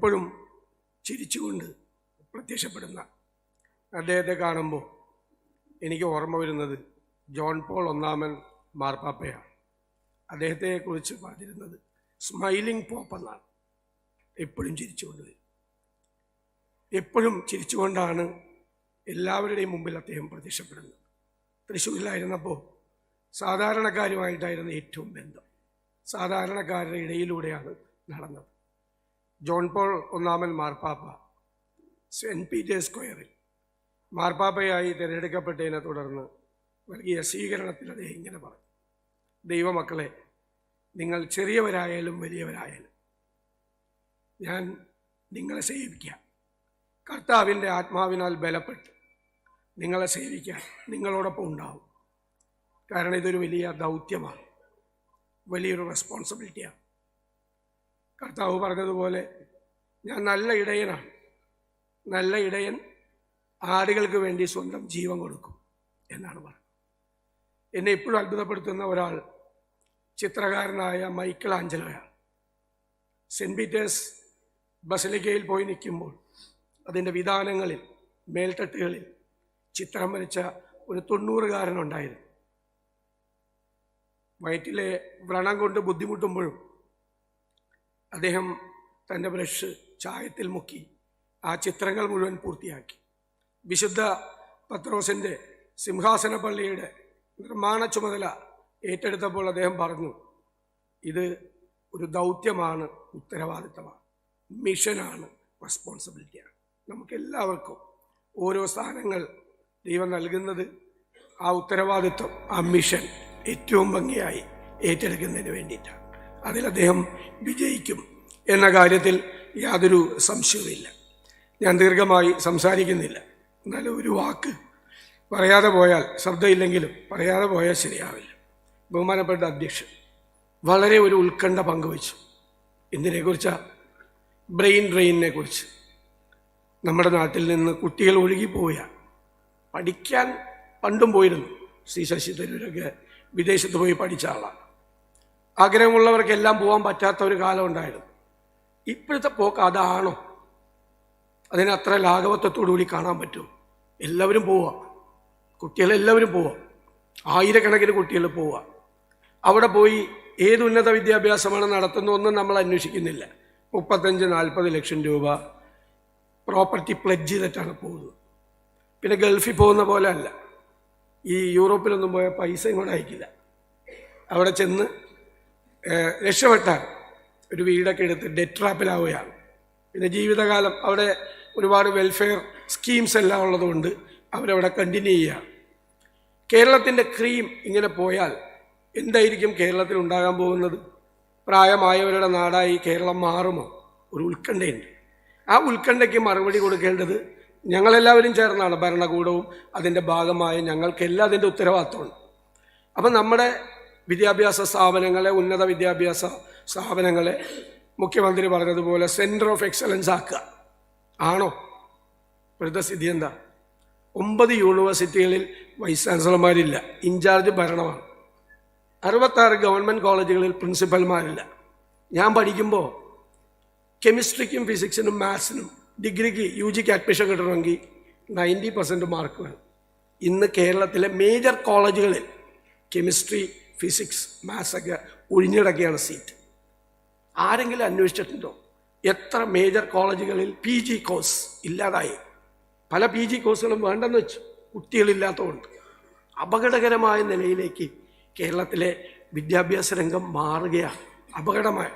എപ്പോഴും ചിരിച്ചുകൊണ്ട് പ്രത്യക്ഷപ്പെടുന്ന അദ്ദേഹത്തെ കാണുമ്പോൾ എനിക്ക് ഓർമ്മ വരുന്നത് ജോൺ പോൾ ഒന്നാമൻ മാർപ്പാപ്പയാണ്. അദ്ദേഹത്തെക്കുറിച്ച് പറഞ്ഞിരുന്നത് സ്മൈലിംഗ് പോപ്പ് എന്നാണ്. എപ്പോഴും ചിരിച്ചുകൊണ്ട് എപ്പോഴും ചിരിച്ചുകൊണ്ടാണ് എല്ലാവരുടെയും മുമ്പിൽ അദ്ദേഹം പ്രത്യക്ഷപ്പെടുന്നത്. തൃശ്ശൂരിലായിരുന്നപ്പോൾ സാധാരണക്കാരുമായിട്ടായിരുന്നു ഏറ്റവും ബന്ധം. സാധാരണക്കാരുടെ ഇടയിലൂടെയാണ് നടന്നത്. ജോൺ പോൾ ഒന്നാമൻ മാർപ്പാപ്പ. സെന്റ് പീറ്റേഴ്സ് സ്ക്വയറിൽ മാർപ്പാപ്പയായി തിരഞ്ഞെടുക്കപ്പെട്ടതിനെ തുടർന്ന് നൽകിയ സ്വീകരണത്തിൽ അദ്ദേഹം ഇങ്ങനെ പറഞ്ഞു. ദൈവമക്കളെ നിങ്ങൾ ചെറിയവരായാലും വലിയവരായാലും ഞാൻ നിങ്ങളെ സേവിക്കാം. കർത്താവിന്റെ ആത്മാവിനാൽ ബലപ്പെട്ട് നിങ്ങളെ സേവിക്കാൻ നിങ്ങളോടൊപ്പം ഉണ്ടാവും. കാരണം ഇതൊരു വലിയ ദൗത്യമാണ്. വലിയൊരു റെസ്പോൺസിബിലിറ്റിയാണ് കർത്താവ് പറഞ്ഞതുപോലെ ഞാൻ നല്ല ഇടയനാണ്. നല്ല ഇടയൻ ആടുകൾക്ക് വേണ്ടി സ്വന്തം ജീവൻ കൊടുക്കും എന്നാണ് പറഞ്ഞത്. എന്നെ ഇപ്പോഴും അത്ഭുതപ്പെടുത്തുന്ന ഒരാൾ ചിത്രകാരനായ മൈക്കിൾ ആഞ്ചലോയാണ്. സെന്റ് പീറ്റേഴ്സ് ബസലിക്കയിൽ പോയി നിൽക്കുമ്പോൾ അതിന്റെ വിധാനങ്ങളിൽ മേൽത്തട്ടുകളിൽ ചിത്രം വരച്ച ഒരു തൊണ്ണൂറുകാരനുണ്ടായിരുന്നു വയറ്റിലെ വ്രണം കൊണ്ട് ബുദ്ധിമുട്ടുമ്പോഴും അദ്ദേഹം തന്റെ ബ്രഷ് ചായത്തിൽ മുക്കി ആ ചിത്രങ്ങൾ മുഴുവൻ പൂർത്തിയാക്കി. വിശുദ്ധ പത്രോസിന്റെ സിംഹാസന പള്ളിയുടെ നിർമ്മാണ ചുമതല ഏറ്റെടുത്തപ്പോൾ അദ്ദേഹം പറഞ്ഞു ഇത് ഒരു ദൗത്യമാണ് ഉത്തരവാദിത്തമാണ് മിഷനാണ് റെസ്പോൺസിബിലിറ്റിയാണ്. നമുക്കെല്ലാവർക്കും ഓരോ സ്ഥാനങ്ങൾ ദൈവം നൽകുന്നത് ആ ഉത്തരവാദിത്വം ആ മിഷൻ ഏറ്റവും ഭംഗിയായി ഏറ്റെടുക്കുന്നതിന് വേണ്ടിയിട്ടാണ്. അതിൽ അദ്ദേഹം വിജയിക്കും എന്ന കാര്യത്തിൽ യാതൊരു സംശയവുമില്ല. ഞാൻ ദീർഘമായി സംസാരിക്കുന്നില്ല. എന്നാലും ഒരു വാക്ക് പറയാതെ പോയാൽ ശബ്ദമില്ലെങ്കിലും പറയാതെ പോയാൽ ശരിയാവില്ല. ബഹുമാനപ്പെട്ട അധ്യക്ഷൻ വളരെ ഒരു ഉത്കണ്ഠ പങ്കുവച്ചു. എന്തിനെക്കുറിച്ചാണ് ബ്രെയിൻ ഡ്രെയിനിനെ കുറിച്ച് നമ്മുടെ നാട്ടിൽ നിന്ന് കുട്ടികൾ ഒഴുകിപ്പോവുകയാണ് പഠിക്കാൻ പണ്ടും പോയിരുന്നു. ശ്രീ ശശി തരൂരൊക്കെ വിദേശത്ത് പോയി പഠിച്ച ആളാണ്. ആഗ്രഹമുള്ളവർക്കെല്ലാം പോകാൻ പറ്റാത്ത ഒരു കാലം ഉണ്ടായിരുന്നു. ഇപ്പോഴത്തെ പോക്ക് അതാണോ? അതിന് അത്ര ലാഘവത്വത്തോടുകൂടി കാണാൻ പറ്റും എല്ലാവരും പോവാം കുട്ടികളെല്ലാവരും പോവാം ആയിരക്കണക്കിന് കുട്ടികൾ പോവാം അവിടെ പോയി ഏത് ഉന്നത വിദ്യാഭ്യാസമാണ് നടത്തുന്നതെന്നും നമ്മൾ അന്വേഷിക്കുന്നില്ല. മുപ്പത്തഞ്ച് നാൽപ്പത് ലക്ഷം രൂപ പ്രോപ്പർട്ടി പ്ലഡ്ജ് ചെയ്തിട്ടാണ് പോകുന്നത്. പിന്നെ ഗൾഫിൽ പോകുന്ന പോലെ അല്ല. ഈ യൂറോപ്പിലൊന്നും പോയ പൈസയും കൂടെ അയക്കില്ല. അവിടെ ചെന്ന് രക്ഷപ്പെട്ടാൽ ഒരു വീടൊക്കെ എടുത്ത് ഡെറ്റ് ട്രാപ്പിലാവുകയാണ് പിന്നെ ജീവിതകാലം അവിടെ ഒരുപാട് വെൽഫെയർ സ്കീംസ് എല്ലാം ഉള്ളതുകൊണ്ട് അവരവിടെ കണ്ടിന്യൂ ചെയ്യുകയാണ്. കേരളത്തിന്റെ ക്രീം ഇങ്ങനെ പോയാൽ എന്തായിരിക്കും കേരളത്തിൽ ഉണ്ടാകാൻ പോകുന്നത്? പ്രായമായവരുടെ നാടായി കേരളം മാറുമോ? ഒരു ഉത്കണ്ഠയുണ്ട്. ആ ഉത്കണ്ഠയ്ക്ക് മറുപടി കൊടുക്കേണ്ടത് ഞങ്ങളെല്ലാവരും ചേർന്നാണ് ഭരണകൂടവും അതിന്റെ ഭാഗമായ ഞങ്ങൾക്കെല്ലാം അതിന്റെ ഉത്തരവാദിത്തമുണ്ട് അപ്പം നമ്മുടെ വിദ്യാഭ്യാസ സ്ഥാപനങ്ങളെ ഉന്നത വിദ്യാഭ്യാസ സ്ഥാപനങ്ങളെ മുഖ്യമന്ത്രി പറഞ്ഞതുപോലെ സെന്റർ ഓഫ് എക്സലൻസ് ആക്കുക. ആണോ? ഇപ്പോഴത്തെ സ്ഥിതി എന്താ? ഒമ്പത് യൂണിവേഴ്സിറ്റികളിൽ വൈസ് ചാൻസലർമാരില്ല ഇൻചാർജ് ഭരണമാണ്. അറുപത്താറ് ഗവൺമെന്റ് കോളേജുകളിൽ പ്രിൻസിപ്പൽമാരില്ല ഞാൻ പഠിക്കുമ്പോൾ കെമിസ്ട്രിക്കും ഫിസിക്സിനും മാത്സിനും ഡിഗ്രിക്ക് യു ജിക്ക് അഡ്മിഷൻ കിട്ടണമെങ്കിൽ നയന്റി പെർസെന്റ് മാർക്ക് വേണം. ഇന്ന് കേരളത്തിലെ മേജർ കോളേജുകളിൽ കെമിസ്ട്രി ഫിസിക്സ് മാത്സ് ഒക്കെ ഒഴിഞ്ഞിടക്കുകയാണ് സീറ്റ് ആരെങ്കിലും അന്വേഷിച്ചിട്ടുണ്ടോ? എത്ര മേജർ കോളേജുകളിൽ പി ജി കോഴ്സ് ഇല്ലാതായി? പല പി ജി കോഴ്സുകളും വേണ്ടെന്ന് വെച്ചു. കുട്ടികളില്ലാത്തതുകൊണ്ട്. അപകടകരമായ നിലയിലേക്ക് കേരളത്തിലെ വിദ്യാഭ്യാസ രംഗം മാറുകയാണ്. അപകടമായ.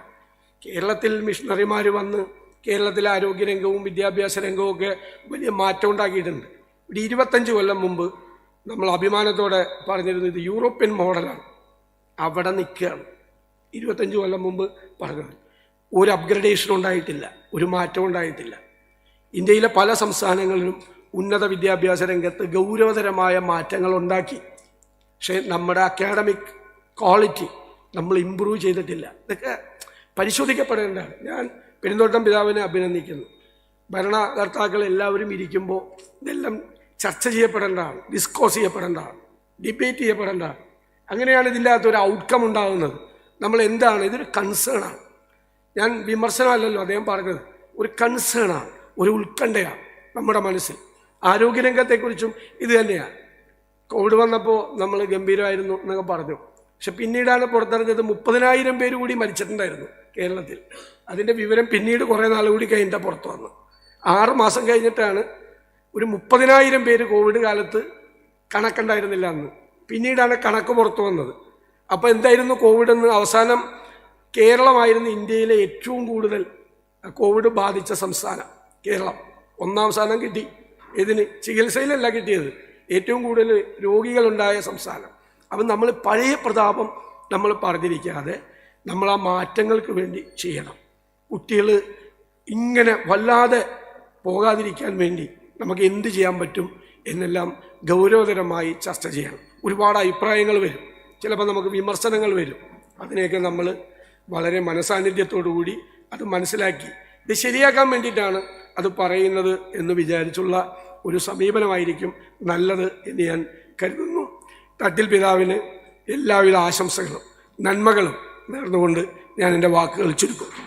കേരളത്തിൽ മിഷണറിമാർ വന്ന് കേരളത്തിലെ ആരോഗ്യരംഗവും വിദ്യാഭ്യാസ രംഗവും ഒക്കെ വലിയ മാറ്റം ഉണ്ടാക്കിയിട്ടുണ്ട്. ഒരു ഇരുപത്തഞ്ച് കൊല്ലം മുമ്പ് നമ്മൾ അഭിമാനത്തോടെ പറഞ്ഞിരുന്നത് യൂറോപ്യൻ മോഡലാണ് അവിടെ നിൽക്കുകയാണ്. ഇരുപത്തഞ്ച് കൊല്ലം മുമ്പ് പറഞ്ഞത്. ഒരു അപ്ഗ്രഡേഷൻ ഉണ്ടായിട്ടില്ല ഒരു മാറ്റം ഉണ്ടായിട്ടില്ല. ഇന്ത്യയിലെ പല സംസ്ഥാനങ്ങളിലും ഉന്നത വിദ്യാഭ്യാസ രംഗത്ത് ഗൗരവതരമായ മാറ്റങ്ങൾ ഉണ്ടാക്കി. പക്ഷേ നമ്മുടെ അക്കാഡമിക് ക്വാളിറ്റി നമ്മൾ ഇമ്പ്രൂവ് ചെയ്തിട്ടില്ല. ഇതൊക്കെ പരിശോധിക്കപ്പെടേണ്ടതാണ്. ഞാൻ പെരുന്തോട്ടം പിതാവിനെ അഭിനന്ദിക്കുന്നു. ഭരണകർത്താക്കൾ എല്ലാവരും ഇരിക്കുമ്പോൾ ഇതെല്ലാം ചർച്ച ചെയ്യപ്പെടേണ്ടതാണ് ഡിസ്കോസ് ചെയ്യപ്പെടേണ്ടതാണ് ഡിബേറ്റ് ചെയ്യപ്പെടേണ്ടതാണ്. അങ്ങനെയാണ് ഇതിന്റെ അകത്ത് ഒരു ഔട്ട്കം ഉണ്ടാകുന്നത്. നമ്മൾ എന്താണ്? ഇതൊരു കൺസേണാണ് ഞാൻ വിമർശനമല്ലല്ലോ അദ്ദേഹം പറഞ്ഞത്. ഒരു കൺസേണാണ് ഒരു ഉത്കണ്ഠയാണ് നമ്മുടെ മനസ്സിൽ. ആരോഗ്യരംഗത്തെക്കുറിച്ചും ഇത് തന്നെയാണ്. കോവിഡ് വന്നപ്പോൾ നമ്മൾ ഗംഭീരമായിരുന്നു എന്നൊക്കെ പറഞ്ഞു. പക്ഷെ പിന്നീടാണ് പുറത്തറിഞ്ഞത് മുപ്പതിനായിരം പേര് കൂടി മരിച്ചിട്ടുണ്ടായിരുന്നു കേരളത്തിൽ. അതിന്റെ വിവരം പിന്നീട് കുറേ നാൾ കൂടി കഴിഞ്ഞിട്ട് പുറത്തു വന്നു ആറ് മാസം കഴിഞ്ഞിട്ടാണ് ഒരു മുപ്പതിനായിരം പേര് കോവിഡ് കാലത്ത് കണക്കുണ്ടായിരുന്നില്ല അന്ന്. പിന്നീടാണ് കണക്ക് പുറത്തു വന്നത്. അപ്പോൾ എന്തായിരുന്നു കോവിഡ് എന്ന്? അവസാനം കേരളമായിരുന്നു ഇന്ത്യയിലെ ഏറ്റവും കൂടുതൽ കോവിഡ് ബാധിച്ച സംസ്ഥാനം കേരളം. ഒന്നാം സ്ഥാനം കിട്ടി. ഇതിന് ചികിത്സയിലല്ല കിട്ടിയത്. ഏറ്റവും കൂടുതൽ രോഗികളുണ്ടായ സംസ്ഥാനം. അപ്പം നമ്മൾ പഴയ പ്രതാപം നമ്മൾ പറഞ്ഞിരിക്കാതെ നമ്മൾ ആ മാറ്റങ്ങൾക്ക് വേണ്ടി ചെയ്യണം. കുട്ടികൾ ഇങ്ങനെ വല്ലാതെ പോകാതിരിക്കാൻ വേണ്ടി നമുക്ക് എന്ത് ചെയ്യാൻ പറ്റും എന്നെല്ലാം ഗൗരവതരമായി ചർച്ച ചെയ്യണം. ഒരുപാട് അഭിപ്രായങ്ങൾ വരും. ചിലപ്പോൾ നമുക്ക് വിമർശനങ്ങൾ വരും. അതിനെയൊക്കെ നമ്മൾ വളരെ കൂടി അത് മനസ്സിലാക്കി. ഇത് ശരിയാക്കാൻ വേണ്ടിയിട്ടാണ് അത് പറയുന്നത് എന്ന് വിചാരിച്ചുള്ള ഒരു സമീപനമായിരിക്കും നല്ലത് എന്ന് ഞാൻ കരുതുന്നു. തട്ടിൽ പിതാവിന് എല്ലാവിധ ആശംസകളും നന്മകളും നേർന്നുകൊണ്ട് ഞാൻ എന്റെ വാക്കുകൾ ചുരുക്കും.